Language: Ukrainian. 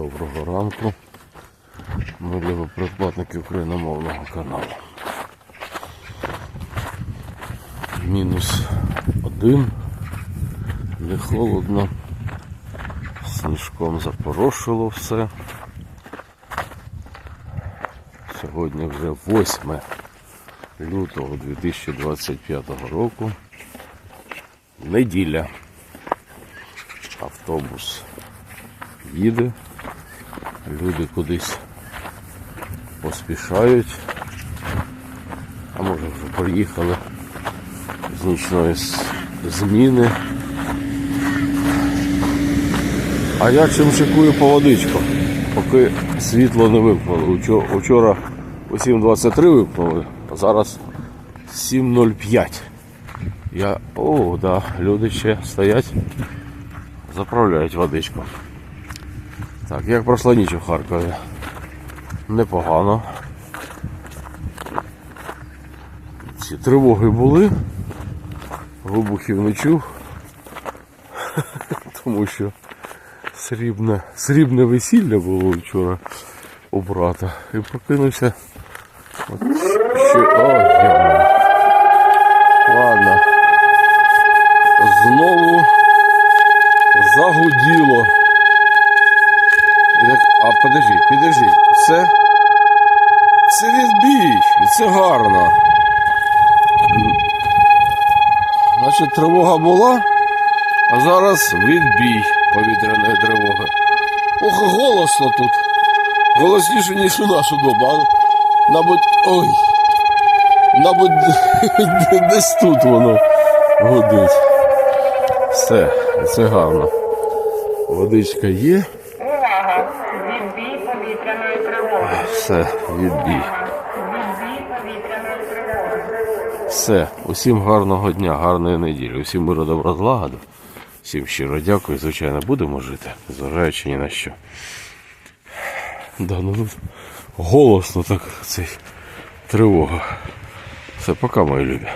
Доброго ранку. Ми для придбатників україномовного каналу. Мінус один. Не холодно. Сніжком запорошило все. Сьогодні вже 8 лютого 2025 року. Неділя. Автобус їде. Люди кудись поспішають. А може вже приїхали з нічної зміни. А я чим шикую по водичку, поки світло не вимкнули. Учо- Учора о 7.23 вимкнули, а зараз 7.05. Я. О, да, люди ще стоять, заправляють водичку. Так, як пройшла ніч у Харкові? Непогано. Ці тривоги були. Вибухів не чув. Тому що срібне, срібне весілля було вчора у брата. І прокинувся. От що... О. Ладно. Знову загуділо. А подожди, підожди, це. Це відбій, і це гарно. Значить, тривога була, а зараз відбій повітряної тривоги. Ох, голосно тут. Голосніше, ніж у нашу добу. А, Мабуть, ой. Мабуть, десь тут воно гудить. Все, це гарно. Водичка є. Увага! Відбій повітряної тривоги. Все, відбій. Відбій повітряної тривоги. Все, усім гарного дня, гарної неділі, усім миру добра злагоду. Всім щиро дякую. Звичайно, будемо жити, зважаючи ні на що. Да, ну тут голосно так цей тривога. Все, пока, мої любі.